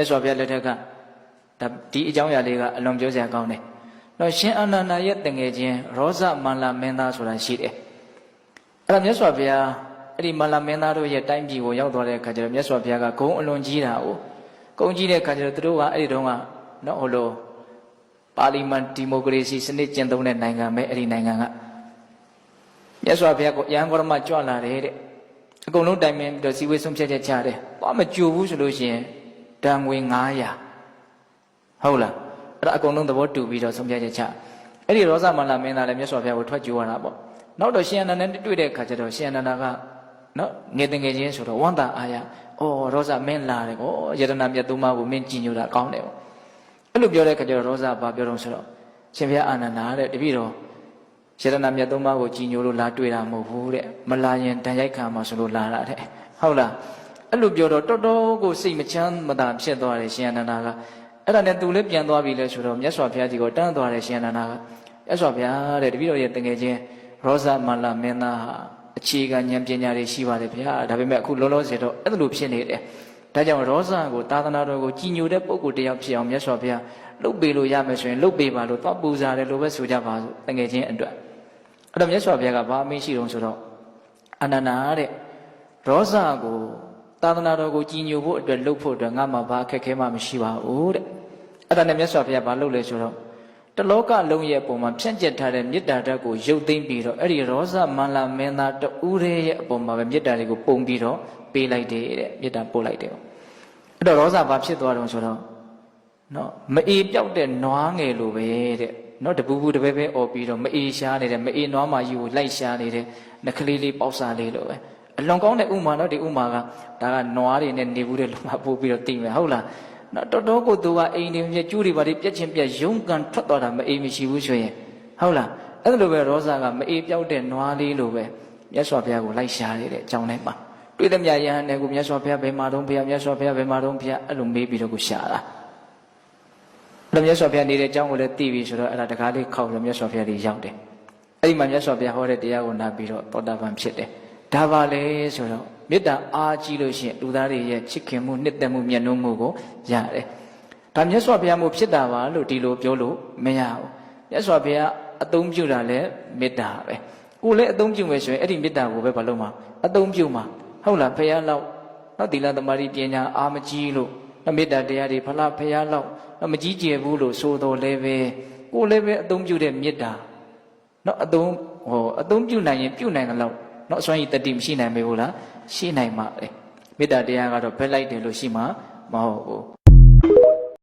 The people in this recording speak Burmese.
ရသော်ဘုရားလက်ထက်ကဒါဒီအကြောင်းအရာလေးကအလွန်ပြောစရာကောင်းတယ်တော့ရှင်အာနန္ဒာရဲ့တငယ်ချင်းရောဇမန္လာမင်းသားဆိုတာရှိတယ်အဲ့ဒါမြတ်စွာဘုရားအဲ့ဒီမန္လာမင်းသားတို့ရဲ့တိုင်းပြည်ကိုရောက်သွားတဲ့အခါကျတော့မြတ်စွာဘုရားကဂုံအလွန်ကြီးတာကိုဂုံကြီးတဲ့အခါကျတော့သူတို့ကအဲ့ဒီတုန်းကနော်ဟိုလိုပါလီမန်ဒီမိုကရေစီစနစ်ကျင့်သုံးတဲ့နိုင်ငံပဲအဲ့ဒီနိုင်ငံကမြတ်စွာဘုရားကိုရဟန်းဂေါရမကြွလာတယ်တဲ့အကုန်လုံးတိုင်ပင်ပြီးတော့စီဝေးဆုံးဖြတ်ချက်ချတယ်။ဘာမကြိုဘူးဆိုလို့ရှိရင် ဒဏ်ငွေ900ဟုတ်လားအဲ့ဒါအကုန်လုံးသဘောတူပြီးတော့ဆုံးဖြတ်ချက်ချအဲ့ဒီရောဇမန္လာမင်းသားလည်းမြတ်စွာဘုရားကိုထွက်ကြိုးရတာပေါ့နောက်တော့ရှင်အနန္ဒနဲ့တွေ့တဲ့အခါကျတော့ရှင်အနန္ဒကနော်ငယ်တငယ်ချင်းဆိုတော့ဝန္တာအာရအော်ရောဇမင်းလာတယ်ကောယတနာမြတ်သုံးပါးကိုမင်းကြည်ညိုတာကောင်းတယ်ပေါ့အဲ့လိုပြောတဲ့အခါကျတော့ရောဇဘာပြောတော့ဆိုတော့ရှင်ဘုရားအာနန္ဒာတဲ့တပည့်တော်ယတနာမြတ်သုံးပါးကိုကြည်ညိုလို့လာတွေ့တာမဟုတ်ဘူးတဲ့မလာရင်တန်ရိုက်ခံမှာဆိုလို့လာတာတဲ့ဟုတ်လား အဲ့လိုပြောတော့တော်တော်ကိုစိတ်မချမ်းမသာဖြစ်သွားတယ်ရှင်အနန္ဒာကအဲ့ဒါနဲ့သူလည်းပြန်သွားပြီလဲဆိုတော့မြတ်စွာဘုရားကြီးကိုတန်းသွားတယ်ရှင်အနန္ဒာကမြတ်စွာဘုရားတဲ့တပည့်တော်ရဲ့တငယ်ချင်းရောဇမန္လာမင်းသားဟာအခြေခံဉာဏ်ပညာတွေရှိပါတယ်ဗျာဒါပေမဲ့အခုလောလောဆယ်တော့အဲ့လိုဖြစ်နေတယ်ဒါကြောင့်ရောဇကိုသာသနာတော်ကိုကြည်ညိုတဲ့ပုဂ္ဂိုလ်တစ်ယောက်ဖြစ်အောင်မြတ်စွာဘုရားလှုပ်ပေးလို့ရမယ်ဆိုရင်လှုပ်ပေးပါလို့သွားပူဇာတယ်လို့ပဲဆိုကြပါစို့တငယ်ချင်းအတွက်အဲ့တော့မြတ်စွာဘုရားကဘာအမင်းရှိတုံးဆိုတော့အနန္နာတဲ့ရောဇကို သာသနာတော်ကိုကြည်ညိုဖို့အတွက်လှုပ်ဖို့အတွက်ငါမှဘာအခက်ခဲမှမရှိပါဘူးတဲ့အဲ့ဒါနဲ့မြတ်စွာဘုရားဘာလုပ်လဲဆိုတော့တလောကလုံးရဲ့အပေါ်မှာဖြန့်ကျက်ထားတဲ့မေတ္တာဓာတ်ကိုရုပ်သိမ်းပြီးတော့အဲ့ဒီရောဇမန္လာမင်းသားတူရဲရဲ့အပေါ်မှာပဲမေတ္တာတွေကိုပုံပြီးတော့ပေးလိုက်တယ်တဲ့မေတ္တာပို့လိုက်တယ်အဲ့တော့ရောဇဘာဖြစ်သွားတော့ဆိုတော့နော်မအေပြောက်တဲ့နွားငယ်လိုပဲတဲ့နော်တပူပူတပဲပဲអော်ပြီးတော့မအေရှားနေတဲ့မအေနွားမာကြီးကိုလိုက်ရှားနေတဲ့နှကလေးလေးပေါက်စားလေးလိုပဲ အလွန်ကောင်းတဲ့ဥမာနော်ဒီဥမာကဒါကနွားတွေနဲ့နေဘူးတဲ့လူမပို့ပြီးတော့သိမယ်ဟုတ်လားနော်တော်တော်ကိုသူကအိမ်တွေပြကျူးတွေပါတွေပြက်ချင်းပြက်ရုံကန်ထွက်သွားတာမအေမရှိဘူးဆိုရင်ဟုတ်လားအဲ့လိုပဲရောဇာကမအေပြောက်တဲ့နွားလေးလိုပဲမြတ်စွာဘုရားကိုလိုက်ရှားနေတဲ့အကြောင်းတိုင်းမှာတွေ့တဲ့မြတ်ယဟန်တွေကိုမြတ်စွာဘုရားဘယ်မှာတော့ဘုရားမြတ်စွာဘုရားဘယ်မှာတော့ဘုရားအဲ့လိုမေးပြီးတော့ကိုရှားတာအဲ့လိုမြတ်စွာဘုရားနေတဲ့အကြောင်းကိုလည်းသိပြီဆိုတော့အဲ့ဒါတကားလေးခောက်လို့မြတ်စွာဘုရားကြီးရောက်တယ်အဲ့ဒီမှာမြတ်စွာဘုရားဟောတဲ့တရားကိုနားပြီးတော့သောတာပန်ဖြစ်တယ် ဒါပါလေဆိုတော့မေတ္တာအားကြီးလို့ရှိရင်လူသားတွေရဲ့ချစ်ခင်မှုနှစ်သက်မှုမျက်နှာမှုကိုရတယ်ဒါမြတ်စွာဘုရားမို့ဖြစ်တာပါလို့ဒီလိုပြောလို့မရဘူးမြတ်စွာဘုရားအသုံးပြုတာလည်းမေတ္တာပဲကိုယ်လည်းအသုံးပြုမယ်ဆိုရင်အဲ့ဒီမေတ္တာကိုပဲဘာလို့မှာအသုံးပြုမှာဟုတ်လားဘုရားလောက်နော်သီလသမารိပညာအာမကြီးလို့နော်မေတ္တာတရားတွေဖလားဘုရားလောက်နော်မကြီးကျယ်ဘူးလို့ဆိုတော်လည်းပဲကိုယ်လည်းပဲအသုံးပြုတဲ့မေတ္တာနော်အသုံးဟောအသုံးပြုနိုင်ရင်ပြုနိုင်တယ်လို့ နော်အစွမ်းရည်တတိမရှိနိုင်မေဘူးလားရှိနိုင်မှာလေမေတ္တာတရားကတော့ဘက်လိုက်တယ်လို့ရှိမှာမဟုတ်ဘူး